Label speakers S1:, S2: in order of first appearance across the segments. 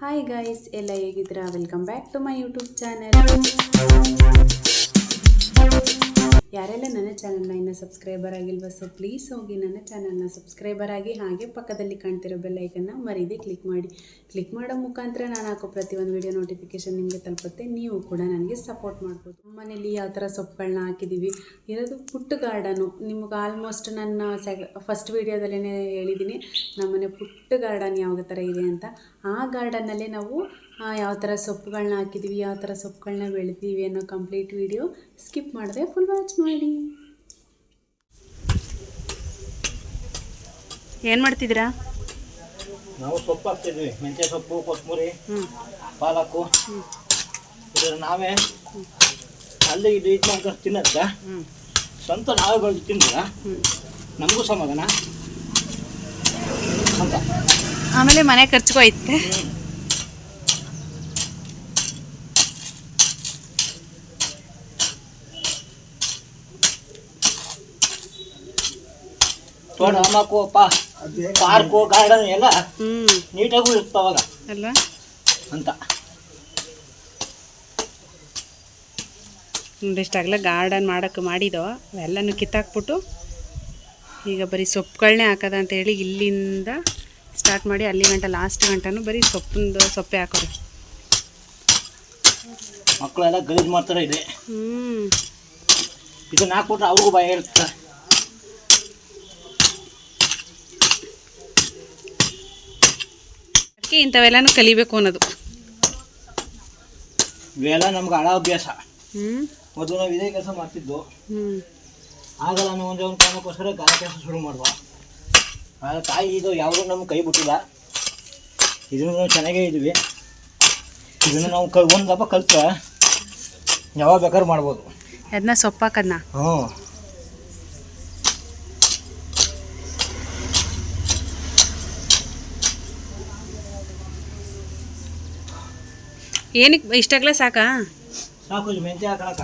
S1: Hi guys ಎಲ್ಲ ಹೇಗಿದ್ದೀರಾ? Welcome back to my YouTube channel ಯಾರೆಲ್ಲ ನನ್ನ ಚಾನಲ್ನ ಇನ್ನು ಸಬ್ಸ್ಕ್ರೈಬರ್ ಆಗಿಲ್ವ ಸೊ ಪ್ಲೀಸ್ ಹೋಗಿ ನನ್ನ ಚಾನಲ್ನ ಸಬ್ಸ್ಕ್ರೈಬರ್ ಆಗಿ ಹಾಗೆ ಪಕ್ಕದಲ್ಲಿ ಕಾಣ್ತಿರೋ ಬೆಲ್ಲೈಕನ್ನ ಮರೀದೆ ಕ್ಲಿಕ್ ಮಾಡಿ. ಕ್ಲಿಕ್ ಮಾಡೋ ಮುಖಾಂತರ ನಾನು ಹಾಕೋ ಪ್ರತಿಯೊಂದು ವಿಡಿಯೋ ನೋಟಿಫಿಕೇಶನ್ ನಿಮಗೆ ತಲುಪುತ್ತೆ. ನೀವು ಕೂಡ ನನಗೆ ಸಪೋರ್ಟ್ ಮಾಡ್ಬೋದು. ಮನೇಲಿ ಯಾವ ಥರ ಸೊಪ್ಪುಗಳನ್ನ ಹಾಕಿದ್ದೀವಿ, ಇರೋದು ಪುಟ್ಟ ಗಾರ್ಡನು ನಿಮ್ಗೆ ಆಲ್ಮೋಸ್ಟ್ ನನ್ನ ಸೆಕ್ ಫಸ್ಟ್ ವೀಡಿಯೋದಲ್ಲೇ ಹೇಳಿದ್ದೀನಿ, ನಮ್ಮನೆ ಪುಟ್ಟ ಗಾರ್ಡನ್ ಯಾವ ಥರ ಇದೆ ಅಂತ. ಆ ಗಾರ್ಡನ್ನಲ್ಲೇ ನಾವು ಯಾವ ಥರ ಸೊಪ್ಪುಗಳನ್ನ ಹಾಕಿದ್ದೀವಿ ಯಾವ ಥರ ಸೊಪ್ಪುಗಳನ್ನ ಬೆಳೆದೀವಿ ಅನ್ನೋ ಕಂಪ್ಲೀಟ್ ವಿಡಿಯೋ ಸ್ಕಿಪ್ ಮಾಡಿದೆ ಫುಲ್ ವಾಚ್ ಮಾಡಿ ಏನು ಮಾಡ್ತಿದ್ದೀರಾ?
S2: ನಾವು ಸೊಪ್ಪು ಹಾಕ್ತಿದ್ವಿ ಮೆಂತ್ಯ ಸೊಪ್ಪು ಕೊತ್ತಂಬರಿ ಪಾಲಕ್ಕು ನಾವೇ ಅಲ್ಲಿ ಇದು ಇದು ಮಾಡ್ಕೊಂಡು ತಿನ್ನತ್ತ ಸ್ವಂತ ನಾವೇ ಬೆಳೆದು ತಿಂದ್ರ? ನಮಗೂ ಸಮಾಧಾನ? ಅಂತ.
S1: ಆಮೇಲೆ ಮನೆ ಖರ್ಚಿಗೂ ಐತೆ
S2: ತೋಟ ಪಾರ್ಕು ಗಾರ್ಡನ್ ಎಲ್ಲ ನೀಟಾಗೂ ಇರ್ತಾವಾಗ
S1: ಅಲ್ವಾ?
S2: ಅಂತ.
S1: ಇಷ್ಟಾಗಲ ಗಾರ್ಡನ್ ಮಾಡೋಕ್ಕೆ ಮಾಡಿದೋ ಅವೆಲ್ಲನೂ ಕಿತ್ತಾಕ್ಬಿಟ್ಟು ಈಗ ಬರೀ ಸೊಪ್ಪುಗಳನ್ನೇ ಹಾಕದ ಅಂತ ಹೇಳಿ ಇಲ್ಲಿಂದ ಸ್ಟಾರ್ಟ್ ಮಾಡಿ ಅಲ್ಲಿ ಗಂಟ ಲಾಸ್ಟ್ ಗಂಟನೂ ಬರೀ ಸೊಪ್ಪಿಂದು ಸೊಪ್ಪೆ ಹಾಕೋರು
S2: ಮಕ್ಕಳೆಲ್ಲ ಗಲೀಜು ಮಾಡ್ತಾರೆ ಇದೆ.
S1: ಹ್ಞೂ
S2: ಇದನ್ನ ಹಾಕ್ಬಿಟ್ರೆ ಅವ್ರಿಗೂ ಭಯ ಇರುತ್ತೆ.
S1: ಅದಕ್ಕೆ ಇಂಥವೆಲ್ಲನೂ ಕಲಿಬೇಕು ಅನ್ನೋದು.
S2: ಇವೆಲ್ಲ ನಮ್ಗೆ ಹಳ ಅಭ್ಯಾಸ.
S1: ಹ್ಞೂ
S2: ಮೊದಲು ನಾವು ಇದೇ ಕೆಲಸ ಮಾಡ್ತಿದ್ದು. ಆಗಲ್ಲ ಅನ್ನೋ ಒಂದು ಒಂದು ಕಾರಣಕ್ಕೋಸ್ಕರ ಗಾಳಿ ಕೆಲಸ ಶುರು ಮಾಡುವ. ತಾಯಿ ಇದು ಯಾವುದೂ ನಮ್ಮ ಕೈ ಬಿಟ್ಟಿಲ್ಲ. ಇದನ್ನು ನಾವು ಚೆನ್ನಾಗೇ ಇದ್ವಿ. ಇದನ್ನು ನಾವು ಕಲ್ ಒಂದು ದಪ್ಪ ಕಲ್ತ್ರೆ ಯಾವಾಗ ಬೇಕಾದ್ರೂ ಮಾಡ್ಬೋದು.
S1: ಅದನ್ನ ಸೊಪ್ಪು ಹಾಕೋದನ್ನ
S2: ಹ್ಞೂ.
S1: ಏನಕ್ಕೆ ಇಷ್ಟಾಗಲೇ ಸಾಕಾ?
S2: ಸಾಕು ಮೆಂತ್ಯ ಹಾಕೊಳಕ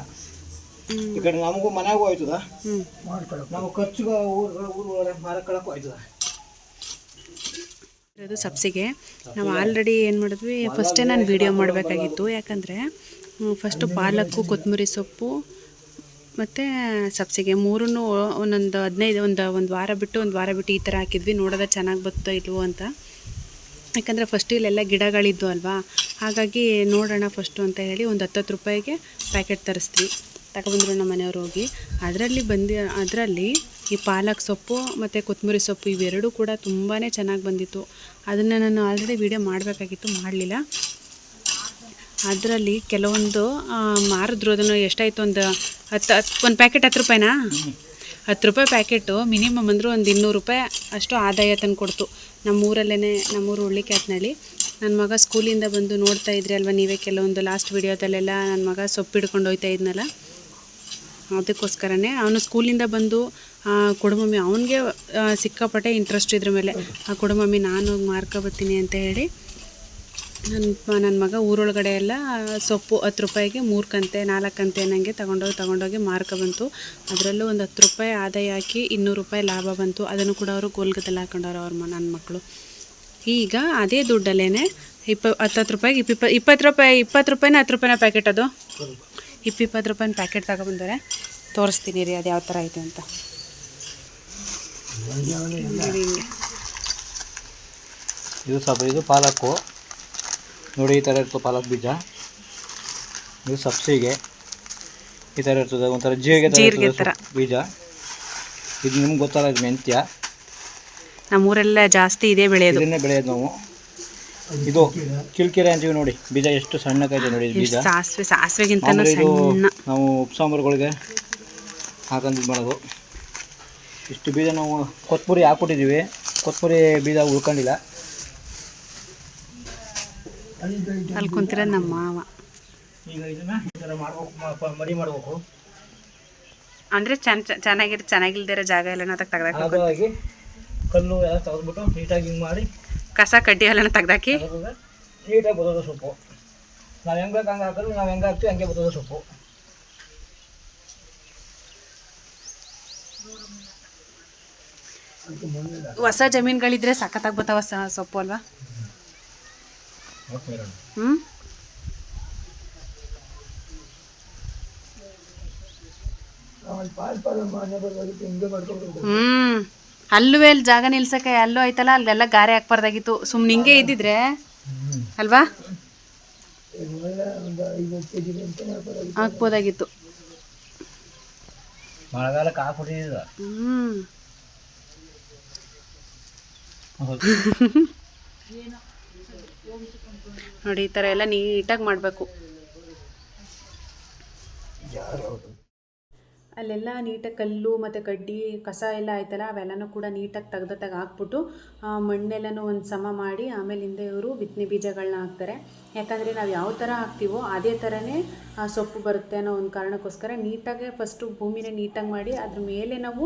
S2: ಈ ಕಡೆ ನಮಗೂ ಮನೆಗೂ ಆಯ್ತದ ನಾವು ಖರ್ಚಿಗೆ ಊರು ಊರು ಮಾರಕ್ಕಳಕ್ಕೂ ಆಯ್ತದ
S1: ಇರೋದು ಸಬ್ಸಿಗೆ. ನಾವು ಆಲ್ರೆಡಿ ಏನು ಮಾಡಿದ್ವಿ ಫಸ್ಟೇ ನಾನು ವೀಡಿಯೋ ಮಾಡಬೇಕಾಗಿತ್ತು. ಯಾಕಂದರೆ ಫಸ್ಟು ಪಾಲಕ್ಕು ಕೊತ್ತಂಬರಿ ಸೊಪ್ಪು, ಮತ್ತು ಸಬ್ಸಿಗೆ ಮೂರನ್ನು ಒಂದೊಂದು ಹದಿನೈದು, ಒಂದು ಒಂದು ವಾರ ಬಿಟ್ಟು, ಒಂದು ವಾರ ಬಿಟ್ಟು ಈ ಥರ ಹಾಕಿದ್ವಿ. ನೋಡೋದ ಚೆನ್ನಾಗಿ ಬತ್ತೋ ಇಲ್ವೋ ಅಂತ. ಯಾಕಂದರೆ ಫಸ್ಟ್ ಇಲ್ಲೆಲ್ಲ ಗಿಡಗಳಿದ್ದು ಅಲ್ವಾ? ಹಾಗಾಗಿ ನೋಡೋಣ ಫಸ್ಟು ಅಂತ ಹೇಳಿ ಒಂದು ಹತ್ತತ್ತು ರೂಪಾಯಿಗೆ ಪ್ಯಾಕೆಟ್ ತರಿಸ್ತೀವಿ ತಗೊಬಂದ್ರು ನಮ್ಮ ಮನೆಯವ್ರು ಹೋಗಿ. ಅದರಲ್ಲಿ ಬಂದಿ, ಅದರಲ್ಲಿ ಈ ಪಾಲಕ್ ಸೊಪ್ಪು ಮತ್ತು ಕೊತ್ತಂಬರಿ ಸೊಪ್ಪು ಇವೆರಡೂ ಕೂಡ ತುಂಬಾ ಚೆನ್ನಾಗಿ ಬಂದಿತ್ತು. ಅದನ್ನು ನಾನು ಆಲ್ರೆಡಿ ವೀಡಿಯೋ ಮಾಡಬೇಕಾಗಿತ್ತು, ಮಾಡಲಿಲ್ಲ. ಅದರಲ್ಲಿ ಕೆಲವೊಂದು ಮಾರಿದ್ರು ಅದನ್ನು ಎಷ್ಟಾಯಿತು ಒಂದು ಹತ್ತು ಹತ್ತು ಒಂದು ಪ್ಯಾಕೆಟ್ ಹತ್ತು ರೂಪಾಯಿನಾ? ಹತ್ತು ರೂಪಾಯಿ ಪ್ಯಾಕೆಟು ಮಿನಿಮಮ್ ಅಂದರೂ ಒಂದು ಇನ್ನೂರು ರೂಪಾಯಿ ಅಷ್ಟು ಆದಾಯ ತಂದು ಕೊಡ್ತು. ನಮ್ಮೂರಲ್ಲೇ ನಮ್ಮೂರು ಹುಳ್ಳಿಕ್ಯಾತ್ನಳ್ಳಿ ನನ್ನ ಮಗ ಸ್ಕೂಲಿಂದ ಬಂದು ನೋಡ್ತಾ ಇದ್ರಿ ಅಲ್ವಾ ನೀವೇ ಕೆಲವೊಂದು ಲಾಸ್ಟ್ ವಿಡಿಯೋದಲ್ಲೆಲ್ಲ ನನ್ನ ಮಗ ಸೊಪ್ಪು ಹಿಡ್ಕೊಂಡು ಹೋಗ್ತಾ ಇದ್ನಲ್ಲ? ಅದಕ್ಕೋಸ್ಕರನೇ ಅವನು ಸ್ಕೂಲಿಂದ ಬಂದು ಕೊಡುಮಮ್ಮಿ ಕೊಡು ಅವನಿಗೆ ಸಿಕ್ಕಾಪಟ್ಟೆ ಇಂಟ್ರೆಸ್ಟ್ ಇದ್ರ ಮೇಲೆ, ಆ, ಕೊಡುಮಮ್ಮಿ ನಾನು ಹೋಗಿ ಮಾರ್ಕೊಬತ್ತೀನಿ ಅಂತ ಹೇಳಿ ನನ್ನ ನನ್ನ ಮಗ ಊರೊಳಗಡೆ ಎಲ್ಲ ಸೊಪ್ಪು ಹತ್ತು ರೂಪಾಯಿಗೆ ಮೂರು ಕಂತೆ, ನಾಲ್ಕು ಕಂತೆ ನನಗೆ ತಗೊಂಡೋಗಿ, ತೊಗೊಂಡೋಗಿ ಮಾರ್ಕ ಬಂತು. ಅದರಲ್ಲೂ ಒಂದು ಹತ್ತು ರೂಪಾಯಿ ಆದಾಯ ಹಾಕಿ ಇನ್ನೂರು ರೂಪಾಯಿ ಲಾಭ ಬಂತು. ಅದನ್ನು ಕೂಡ ಅವರು ಗೋಲ್ಗದಲ್ಲಿ ಹಾಕೊಂಡವ್ರು ಅವ್ರ ನನ್ನ ಮಕ್ಕಳು ಈಗ ಅದೇ ದುಡ್ಡಲ್ಲೇ ಇಪ್ಪ ಹತ್ತು ಹತ್ತು ರೂಪಾಯಿಗೆ ಇಪ್ಪ ಇಪ್ಪತ್ತು ರೂಪಾಯಿ, ಇಪ್ಪತ್ತು ರೂಪಾಯಿನ ಹತ್ತು ರೂಪಾಯಿನ ಪ್ಯಾಕೆಟ್ ಅದು? ಇಪ್ಪ ಇಪ್ಪತ್ತು ರೂಪಾಯಿನ ಪ್ಯಾಕೆಟ್ ತಗೊಬಂದರೆ ತೋರಿಸ್ತೀನಿ ರೀ ಅದು ಯಾವ ಥರ ಐತೆ ಅಂತ. ಹಿಂಗೆ.
S2: ಇದು ಸ್ವಲ್ಪ ಇದು ಪಾಲಕ್ಕು. ನೋಡಿ ಈ ಥರ ಇರ್ತದೆ ಪಾಲಕ್ ಬೀಜ. ಇದು ಸಬ್ಸಿಗೆ. ಈ ಥರ ಇರ್ತದೆ ಒಂಥರ ಜೀರಿಗೆ ಥರ
S1: ಜೀರಿಗೆ ಥರ.
S2: ಬೀಜ. ಇದು ನಿಮ್ಗೆ ಗೊತ್ತಲ್ಲ ಇದು ಮೆಂತ್ಯ.
S1: ನಮ್ಮೂರೆಲ್ಲ ಜಾಸ್ತಿ ಇದೇ ಬೆಳೆಯೋದು.
S2: ಇದನ್ನೇ ಬೆಳೆಯೋದು ನಾವು. ಇದು ಕಿಲ್ಕಿರೆ ಅಂತೀವಿ ನೋಡಿ ಬೀಜ ಎಷ್ಟು ಸಣ್ಣಕ್ಕೈತೆ ನೋಡಿ ಬೀಜ.
S1: ಸಾಸಿವೆ
S2: ಸಾಸಿವೆಗಿಂತ
S1: ಸಣ್ಣ.
S2: ನಾವು ಉಪ್ಸಾಂಬಾರುಗಳಿಗೆ ಹಾಕೊಂಡು ಮಾಡೋದು. ಇಷ್ಟು ಬೀಜ ನಾವು ಕೊತ್ಪುರಿ ಹಾಕ್ಬಿಟ್ಟಿದ್ದೀವಿ. ಕೊತ್ಪುರಿ ಬೀಜ ಉಳ್ಕೊಂಡಿಲ್ಲ.
S1: ಅಲ್ಲಿ ಕುಂತಿರ ನಮ್ಮ ಮಾವ.
S2: ಈಗ ಇದನ್ನ ಈ ಥರ ಮಾಡ್ಬೇಕು ಮಡಿ ಮಾಡ್ಬೇಕು.
S1: ಅಂದರೆ ಚೆನ್ನ ಚೆನ್ನಾಗಿರೋ ಚೆನ್ನಾಗಿಲ್ದಿರೋ ಜಾಗ ಎಲ್ಲ ತೆಗ್ದಾಕಿ
S2: ಕಲ್ಲು ಎಲ್ಲ ತೆಗೆದ್ಬಿಟ್ಟು ನೀಟಾಗಿ ಹಿಂಗೆ ಮಾಡಿ
S1: ಕಸ ಕಡ್ಡಿ ಎಲ್ಲ ತೆಗ್ದಾಕಿ.
S2: ನೀಟಾಗಿ ಬರೋದು ಸೊಪ್ಪು. ನಾವು ಹೆಂಗೆ ಬೇಕು ಹಂಗೆ ಹಾಕಿದ್ರೆ ನಾವು ಹೆಂಗೆ ಹಾಕ್ತೀವಿ ಹಂಗೆ ಬರೋದು ಸೊಪ್ಪು.
S1: ಹೊಸ ಜಮೀನುಗಳಿದ್ರೆ ಸಖತ್ತಾಗಿ ಬರ್ತಾವ ಸೊಪ್ಪು ಅಲ್ವಾ? ಹ್ಞೂ ಹ್ಞೂ ಅಲ್ಲೂ ಅಲ್ಲಿ ಜಾಗ ನಿಲ್ಸಕ್ಕೆ ಅಲ್ಲೂ ಐತಲ್ಲ ಅಲ್ಲೆಲ್ಲ ಗಾರೆ ಹಾಕ್ಬಾರ್ದಾಗಿತ್ತು. ಸುಮ್ಮನೆ ನಿಂಗೆ ಇದ್ದಿದ್ರೆ? ಅಲ್ವಾ? ಹಾಕ್ಬೋದಾಗಿತ್ತು. ನೋಡಿ ಈ ಥರ ಎಲ್ಲ ನೀಟಾಗಿ ಮಾಡಬೇಕು. ಅಲ್ಲೆಲ್ಲ ನೀಟಾಗಿ ಕಲ್ಲು ಮತ್ತು ಕಡ್ಡಿ ಕಸ ಎಲ್ಲ ಆಯ್ತಲ್ಲ, ಅವೆಲ್ಲನೂ ಕೂಡ ನೀಟಾಗಿ ತೆಗ್ದತ್ತಾಗ ಹಾಕ್ಬಿಟ್ಟು ಮಣ್ಣೆಲ್ಲನೂ ಒಂದು ಸಮ ಮಾಡಿ ಆಮೇಲಿಂದ ಇವರು ಬಿತ್ತನೆ ಬೀಜಗಳನ್ನ ಹಾಕ್ತಾರೆ. ಯಾಕಂದರೆ ನಾವು ಯಾವ ಥರ ಹಾಕ್ತೀವೋ ಅದೇ ಥರನೇ ಸೊಪ್ಪು ಬರುತ್ತೆ ಅನ್ನೋ ಒಂದು ಕಾರಣಕ್ಕೋಸ್ಕರ ನೀಟಾಗೆ ಫಸ್ಟು ಭೂಮಿನ ನೀಟಾಗಿ ಮಾಡಿ ಅದ್ರ ಮೇಲೆ ನಾವು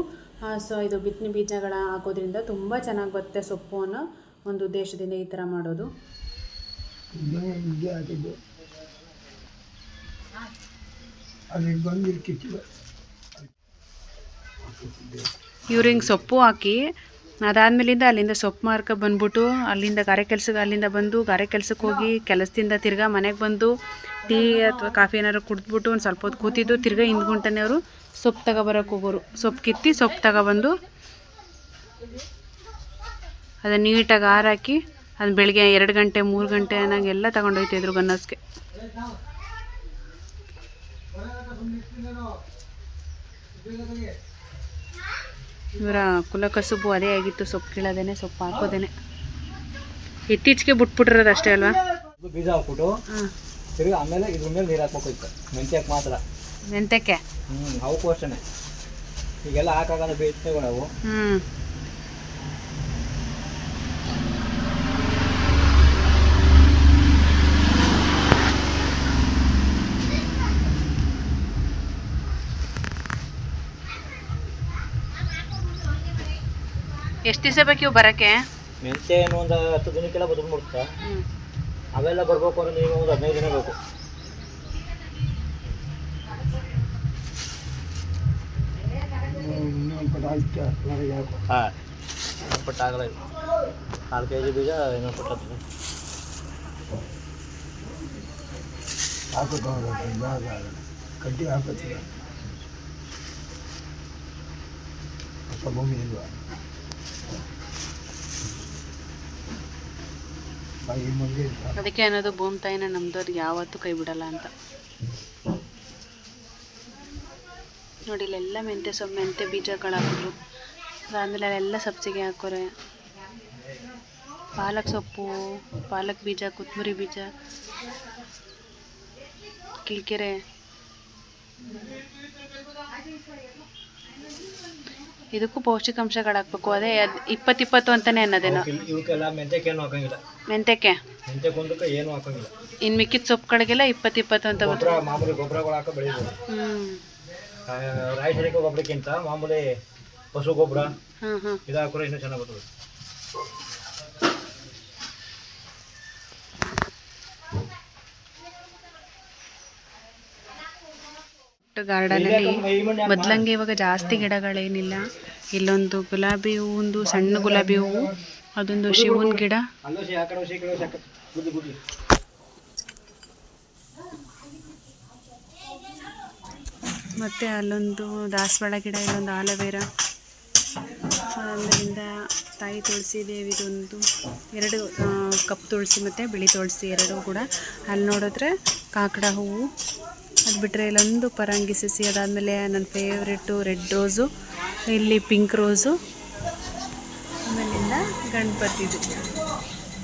S1: ಸೊ, ಇದು ಬಿತ್ತನೆ ಬೀಜಗಳ ಹಾಕೋದ್ರಿಂದ ತುಂಬ ಚೆನ್ನಾಗಿ ಬರುತ್ತೆ ಸೊಪ್ಪು ಅನ್ನೋ ಒಂದು ಉದ್ದೇಶದಿಂದ ಈ ಥರ ಮಾಡೋದು. ಇವ್ರು ಹಿಂಗೆ ಸೊಪ್ಪು ಹಾಕಿ, ಅದಾದ್ಮೇಲಿಂದ ಅಲ್ಲಿಂದ ಸೊಪ್ಪು ಮಾರ್ಕ ಬಂದ್ಬಿಟ್ಟು, ಅಲ್ಲಿಂದ ಗಾರೆ ಕೆಲ್ಸಕ್ಕೆ ಅಲ್ಲಿಂದ ಬಂದು ಗಾರೆ ಕೆಲ್ಸಕ್ಕೆ ಹೋಗಿ ಕೆಲಸದಿಂದ ತಿರ್ಗಾ ಮನೆಗೆ ಬಂದು ಟೀ ಅಥವಾ ಕಾಫಿ ಏನಾದ್ರು ಕುಡಿದ್ಬಿಟ್ಟು ಒಂದು ಸ್ವಲ್ಪ ಹೊತ್ತು ಕೂತಿದ್ದು, ತಿರ್ಗಾ ಹಿಂದ್ಗುಂಟನೆ ಅವರು ಸೊಪ್ಪು ತಗೊಬರಕ್ಕೆ ಹೋಗೋರು. ಸೊಪ್ಪು ಕಿತ್ತಿ ಸೊಪ್ಪು ತಗೊಬಂದು ಅದನ್ನ ನೀಟಾಗಿ ಹಾರಾಕಿ ಅದು ಬೆಳಗ್ಗೆ ಎರಡು ಗಂಟೆ, ಮೂರು ಗಂಟೆ ಅನ್ನಂಗೆಲ್ಲ ತಗೊಂಡೋಗ್ತಿದ್ರು ಗನ್ನಸ್ಗೆ ಇವರ ಕುಲಕಸುಬು ಅದೇ ಆಗಿತ್ತು ಸೊಪ್ಪು ಕೀಳೋದೇನೆ ಸೊಪ್ಪು ಹಾಕೋದೇನೆ. ಇತ್ತೀಚೆಗೆ ಬಿಟ್ಬಿಟ್ಟಿರೋದು ಅಷ್ಟೇ ಅಲ್ವಾ?
S2: ಬೀಜ ಹಾಕ್ಬಿಟ್ಟು ತಿರುಗಿ ಆಮೇಲೆ ಇದ್ರ ಮೇಲೆ ನೀರು ಹಾಕ್ಬೇಕು ಮೆಂತ್ಯಕ್ಕೆ ಮಾತ್ರ.
S1: ಮೆಂತ್ಯಕ್ಕೆ?
S2: ಹ್ಞೂ ಅವಕ್ಕೂ ಅಷ್ಟೇ ಈಗೆಲ್ಲ ಹಾಕಾಗಲ್ಲ ಬೇಯ್ತೇವೆ ನಾವು.
S1: ಹ್ಞೂ ಎಷ್ಟು ದಿವಸ ಬೇಕು ಇವು ಬರೋಕ್ಕೆ?
S2: ಮೆಂತ್ಯ ಏನು ಒಂದು ಹತ್ತು ದಿನಕ್ಕೆಲ್ಲ ಬದುಕು ಬಿಡುತ್ತೆ
S1: ಹ್ಞೂ
S2: ಅವೆಲ್ಲ ಬರ್ಬೇಕು ಅಂದ್ರೆ ನೀವು ಒಂದು ಹದಿನೈದು ದಿನ ಬೇಕು. ಹಾಂ ಪಟ್ಟು ಆಗಲ್ಲ ಇದು. ನಾಲ್ಕು ಕೆ ಜಿ ಬೀಜ ಇನ್ನೊಂದು ಪಟ್ಟು ಹತ್ತು
S3: ಕಡ್ಡಿ ಹಾಕೋತಿಲ್ಲ ಹೊಸ ಭೂಮಿ ಇಲ್ವಾ
S1: ಅದಕ್ಕೆ ಅನ್ನೋದು ಭೂಮಿ ತಾಯಿನ ನಮ್ದವ್ರಿಗೆ ಯಾವತ್ತೂ ಕೈ ಬಿಡಲ್ಲ ಅಂತ. ನೋಡಿ, ಇಲ್ಲೆಲ್ಲ ಮೆಂತ್ಯ ಸೊಪ್ಪು ಮೆಂತ್ಯ ಬೀಜಗಳು ಹಾಕಿದ್ರು ಅದಾದಮೇಲೆ ಅಲ್ಲೆಲ್ಲ ಸಬ್ಸಿಗೆ ಹಾಕೋರೆ. ಪಾಲಕ್ ಸೊಪ್ಪು, ಪಾಲಕ್ ಬೀಜ ಕೊತ್ತಂಬರಿ ಬೀಜ, ಕಿಲ್ಕೆರೆ. ಇದಕ್ಕೂ ಪೌಷ್ಟಿಕಾಂಶಗಳು ಹಾಕ್ಬೇಕು ಅದೇ ಅದ್ ಇಪ್ಪತ್ತು ಇಪ್ಪತ್ತು ಅಂತಾನೆ ಅನ್ನೋದೇನು?
S2: ಇವಕ್ಕೆಲ್ಲ- ಮೆಂತ್ಯಕ್ಕೆ ಹಾಕಂಗಿಲ್ಲ.
S1: ಮೆಂತ್ಯಕ್ಕೆ
S2: ಮೆಂತ್ಯ ಏನು ಹಾಕಂಗಿಲ್ಲ.
S1: ಇನ್ನು ಮಿಕ್ಕಿದ ಸೊಪ್ಪುಗಳಿಗೆಲ್ಲ ಇಪ್ಪತ್ತು ಇಪ್ಪತ್ತು ಅಂತ
S2: ಗೊಬ್ಬರ ಮಾಮೂಲಿ ಗೊಬ್ಬರಗಳು ಹಾಕಿ ಬೆಳಿಬೋದು. ರಾಸಾಯನಿಕ ಗೊಬ್ಬರಕ್ಕಿಂತ ಮಾಮೂಲಿ ಪಶು ಗೊಬ್ಬರ ಇದು ಹಾಕಿದ್ರೆ ಇನ್ನೂ ಚೆನ್ನಾಗಿ ಬರ್ತದೆ.
S1: ಗಾರ್ಡನಲ್ಲಿ ಮೊದ್ಲಂಗೆ ಇವಾಗ ಜಾಸ್ತಿ ಗಿಡಗಳೇನಿಲ್ಲ. ಇಲ್ಲೊಂದು ಗುಲಾಬಿ ಹೂವಿಂದು ಸಣ್ಣ ಗುಲಾಬಿ ಹೂವು ಅದೊಂದು ಶಿವನ ಗಿಡ.
S2: ಅಲ್ಲೂ
S1: ಮತ್ತು ಅಲ್ಲೊಂದು ದಾಸವಾಳ ಗಿಡ ಇಲ್ಲೊಂದು ಆಲವೇರ. ಆಮೇಲಿಂದ ತಾಯಿ ತುಳಸಿ ದೇವಿದೊಂದು ಎರಡು ಕಪ್ಪು ತುಳಸಿ ಮತ್ತು ಬಿಳಿ ತುಳಸಿ ಎರಡೂ ಕೂಡ. ಅಲ್ಲಿ ನೋಡಿದ್ರೆ ಕಾಕಡ ಹೂವು. ಅದು ಬಿಟ್ಟರೆ ಇಲ್ಲೊಂದು ಪರಂಗಿ ಸಸಿ ಅದಾದಮೇಲೆ ನನ್ನ ಫೇವ್ರೆಟ್ಟು ರೆಡ್ ರೋಸು ಇಲ್ಲಿ ಪಿಂಕ್ ರೋಸು ಆಮೇಲಿಂದ ಗಣಪತಿದು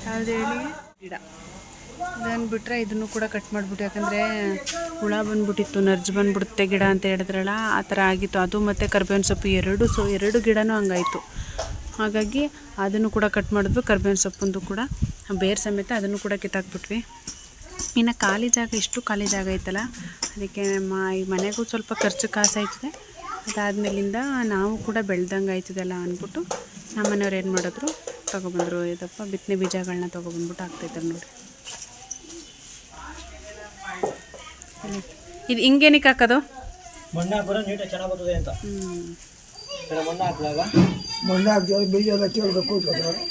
S1: ಯಾವುದು ಹೇಳಿ? ಗಿಡ. ಅದನ್ನು ಬಿಟ್ಟರೆ ಇದನ್ನು ಕೂಡ ಕಟ್ ಮಾಡಿಬಿಟ್ಟು, ಯಾಕಂದರೆ ಹುಳ ಬಂದ್ಬಿಟ್ಟಿತ್ತು, ನರ್ಜ್ ಬಂದ್ಬಿಡುತ್ತೆ ಗಿಡ ಅಂತ ಹೇಳಿದ್ರಲ್ಲ, ಆ ಥರ ಆಗಿತ್ತು. ಅದು ಮತ್ತು ಕರ್ಬೇವಿನ ಸೊಪ್ಪು ಎರಡು ಸೊ, ಎರಡು ಗಿಡನೂ ಹಂಗಾಯಿತು. ಹಾಗಾಗಿ ಅದನ್ನು ಕೂಡ ಕಟ್ ಮಾಡಿದ್ವಿ. ಕರ್ಬೇವಿನ ಸೊಪ್ಪಂದು ಕೂಡ ಬೇರೆ ಸಮೇತ ಅದನ್ನು ಕೂಡ ಕಿತ್ತಾಕ್ಬಿಟ್ವಿ. ಇನ್ನು ಖಾಲಿ ಜಾಗ ಇಷ್ಟು ಖಾಲಿ ಜಾಗ ಐತಲ್ಲ ಅದಕ್ಕೆ ನಮ್ಮ ಈ ಮನೆಗೂ ಸ್ವಲ್ಪ ಖರ್ಚು ಕಾಸಾಯ್ತದೆ ಅದಾದಮೇಲಿಂದ ನಾವು ಕೂಡ ಬೆಳ್ದಂಗೆ ಆಯ್ತದಲ್ಲ ಅಂದ್ಬಿಟ್ಟು ನಮ್ಮ ಮನೆಯವ್ರು ಏನು ಮಾಡಿದ್ರು ತೊಗೊಬಂದರು ಇದಪ್ಪ ಬಿತ್ತನೆ ಬೀಜಗಳನ್ನ ತೊಗೊಬಂದ್ಬಿಟ್ಟು ಹಾಕ್ತಾಯಿದ್ದಾರೆ ನೋಡಿ. ಇದು ಹಿಂಗೇನಕ್ಕೆ ಹಾಕೋದು?
S2: ಮಣ್ಣು ಹಾಕಿದ್ರೆ ನೀಟಾಗಿ ಚೆನ್ನಾಗಿ ಬರ್ತದೆ ಅಂತ. ಮಣ್ಣು ಹಾಕಿದಾಗ?
S3: ಮಣ್ಣು ಬೀಜ ಎಲ್ಲ ಕೇಳಬೇಕು ಕೂತ್ಕೊತಾರೆ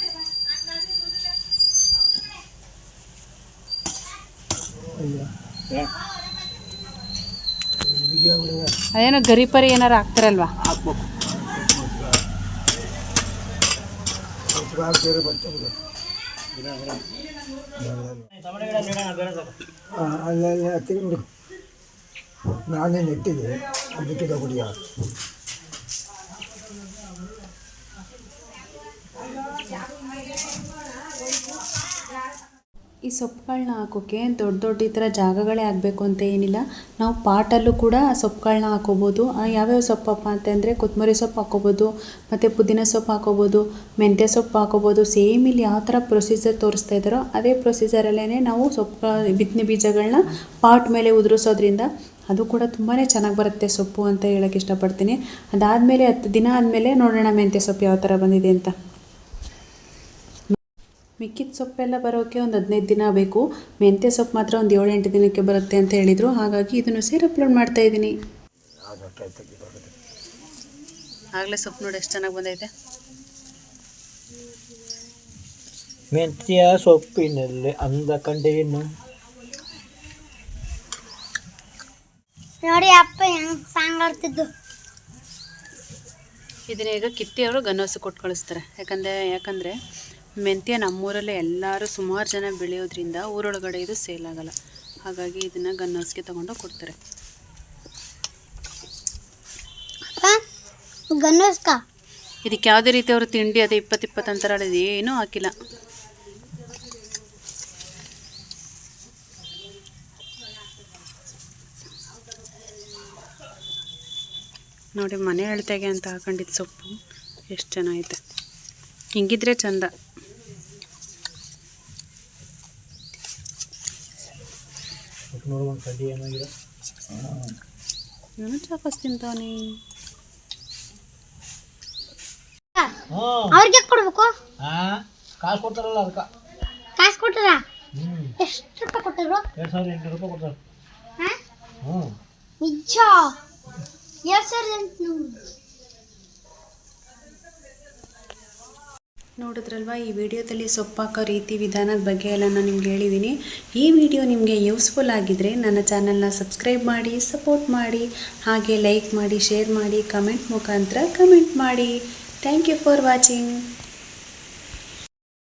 S3: ಇಲ್ಲ ಇದಕ್ಕೆ ಅವ್ರಿಗೆ
S1: ಅದೇನೋ ಗರಿ ಪರಿ ಏನಾರು ಹಾಕ್ತಾರಲ್ವಾ?
S2: ಹಾಕ್ಬೇಕು.
S3: ಮೊಸರು ಹಾಕ್ತಾರೆ ಬರ್ತದೆ
S2: ಟೊಮೆಟೊ ಗಿಡ ನೆಡೋಣ ಬೇಡ ಸಾಕು
S3: ಅಲ್ಲೆಲ್ಲ ಹತ್ತಿರ ನಾನೇ ನೆಟ್ಟಿದ್ದೆ. ಅದಕ್ಕೆ ತಗೊಡಿಯ
S1: ಈ ಸೊಪ್ಪುಗಳನ್ನ ಹಾಕೋಕ್ಕೆ ದೊಡ್ಡ ದೊಡ್ಡ ಈ ಥರ ಜಾಗಗಳೇ ಆಗಬೇಕು ಅಂತ ಏನಿಲ್ಲ. ನಾವು ಪಾಟಲ್ಲೂ ಕೂಡ ಸೊಪ್ಪುಗಳನ್ನ ಹಾಕೋಬೋದು. ಯಾವ್ಯಾವ ಸೊಪ್ಪಪ್ಪ ಅಂತಂದರೆ ಕೊತ್ತಂಬರಿ ಸೊಪ್ಪು ಹಾಕೋಬೋದು, ಮತ್ತು ಪುದೀನ ಸೊಪ್ಪು ಹಾಕೋಬೋದು, ಮೆಂತ್ಯ ಸೊಪ್ಪು ಹಾಕೋಬೋದು. ಸೇಮ್ ಇಲ್ಲಿ ಯಾವ ಥರ ಪ್ರೊಸೀಜರ್ ತೋರಿಸ್ತಾ ಇದ್ದಾರೋ ಅದೇ ಪ್ರೊಸೀಜರಲ್ಲೇ ನಾವು ಸೊಪ್ಪು, ಬಿತ್ತನೆ ಬೀಜಗಳನ್ನ ಪಾಟ್ ಮೇಲೆ ಉದುರಿಸೋದ್ರಿಂದ ಅದು ಕೂಡ ತುಂಬಾ ಚೆನ್ನಾಗಿ ಬರುತ್ತೆ ಸೊಪ್ಪು ಅಂತ ಹೇಳೋಕ್ಕೆ ಇಷ್ಟಪಡ್ತೀನಿ. ಅದಾದಮೇಲೆ ಹತ್ತು ದಿನ ಆದಮೇಲೆ ನೋಡೋಣ ಮೆಂತ್ಯ ಸೊಪ್ಪು ಯಾವ ಥರ ಬಂದಿದೆ ಅಂತ. ಮಿಕ್ಕಿದ ಸೊಪ್ಪೆಲ್ಲ ಬರೋಕ್ಕೆ ಒಂದು ಹದಿನೈದು ದಿನ ಬೇಕು. ಮೆಂತ್ಯ ಸೊಪ್ಪು ಮಾತ್ರ ಒಂದು ಏಳು ಎಂಟು ದಿನಕ್ಕೆ ಬರುತ್ತೆ ಅಂತ ಹೇಳಿದರು. ಹಾಗಾಗಿ ಇದನ್ನು ಸೇರಿ ಅಪ್ಲೋಡ್ ಮಾಡ್ತಾ ಇದ್ದೀನಿ. ಆಗಲೇ ಸೊಪ್ಪು ನೋಡಿ ಎಷ್ಟು ಚೆನ್ನಾಗಿ ಬಂದೈತೆ.
S2: ಮೆಂತ್ಯ ಸೊಪ್ಪಿನಲ್ಲಿ ಅಂದ ಕಂಡೇನು?
S4: ನೋಡಿ ಅಪ್ಪ ಹೆಂಗ್ ಸಾಂಗ್ ಆಡ್ತಿದ್ದು
S1: ಇದನ್ನ ಈಗ ಕಿತ್ತಿಯವರು ಗನ್ನೋಸು ಕೊಟ್ಟು ಕಳಿಸ್ತಾರೆ. ಯಾಕಂದರೆ ಯಾಕಂದರೆ ಮೆಂತ್ಯ ನಮ್ಮೂರಲ್ಲೇ ಎಲ್ಲರೂ ಸುಮಾರು ಜನ ಬೆಳೆಯೋದ್ರಿಂದ ಊರೊಳಗಡೆ ಇದು ಸೇಲ್ ಆಗಲ್ಲ. ಹಾಗಾಗಿ ಇದನ್ನು ಗನ್ನರ್ಸ್ಗೆ ತಗೊಂಡು ಕೊಡ್ತಾರೆ. ಇದಕ್ಕೆ ಯಾವುದೇ ರೀತಿ ಅವರು ತಿಂಡಿ ಅದೇ ಇಪ್ಪತ್ತು ಇಪ್ಪತ್ತಂತರ ಏನೂ ಹಾಕಿಲ್ಲ. ನೋಡಿ ಮನೆ ಅಳತೆಗೆ ಅಂತ ಹಾಕೊಂಡಿದ್ದು ಸೊಪ್ಪು ಎಷ್ಟು ಚೆನ್ನಾಗಿದೆ ಹಿಂಗಿದ್ರೆ ಚಂದ.
S2: ನೋಡು ಒಂದು ಕಡ್ಡಿ ಏನಾಗಿದೆ.
S1: ಇವನು ಚಾಕಸ್ ತಿಂತಾನೆ.
S4: ಅವ್ರಿಗೆ ಕೊಡ್ಬೇಕು?
S2: ಆ ಕಾಸು ಕೊಡ್ತಾರಲ್ಲ ಅದಕ್ಕೆ.
S4: ಕಾಸು ಕೊಟ್ಟಾರ
S2: ಹ್ಞೂ
S4: ಎಷ್ಟು ರೂಪಾಯಿ ಕೊಟ್ಟರು
S2: ಎರಡು ಸಾವಿರದ ಎಂಟು ರೂಪಾಯಿ ಕೊಡ್ತಾರೆ.
S4: ಹಾ?
S2: ಹ್ಞೂ
S4: ನಿಜ ಎರಡು ಸಾವಿರದ ಎಂಟುನೂರು.
S1: ನೋಡಿದ್ರಲ್ವಾ, ಈ ವಿಡಿಯೋದಲ್ಲಿ ಸೊಪ್ಪಾಕೋ ರೀತಿ ವಿಧಾನದ ಬಗ್ಗೆ ಎಲ್ಲ ನಾನು ನಿಮ್ಗೆ ಹೇಳಿದ್ದೀನಿ ಈ ವಿಡಿಯೋ ನಿಮಗೆ ಯೂಸ್ಫುಲ್ ಆಗಿದ್ದರೆ ನನ್ನ ಚಾನಲ್ನ ಸಬ್ಸ್ಕ್ರೈಬ್ ಮಾಡಿ ಸಪೋರ್ಟ್ ಮಾಡಿ, ಹಾಗೆ ಲೈಕ್ ಮಾಡಿ ಶೇರ್ ಮಾಡಿ ಕಮೆಂಟ್ ಮುಖಾಂತರ ಕಮೆಂಟ್ ಮಾಡಿ. Thank you for watching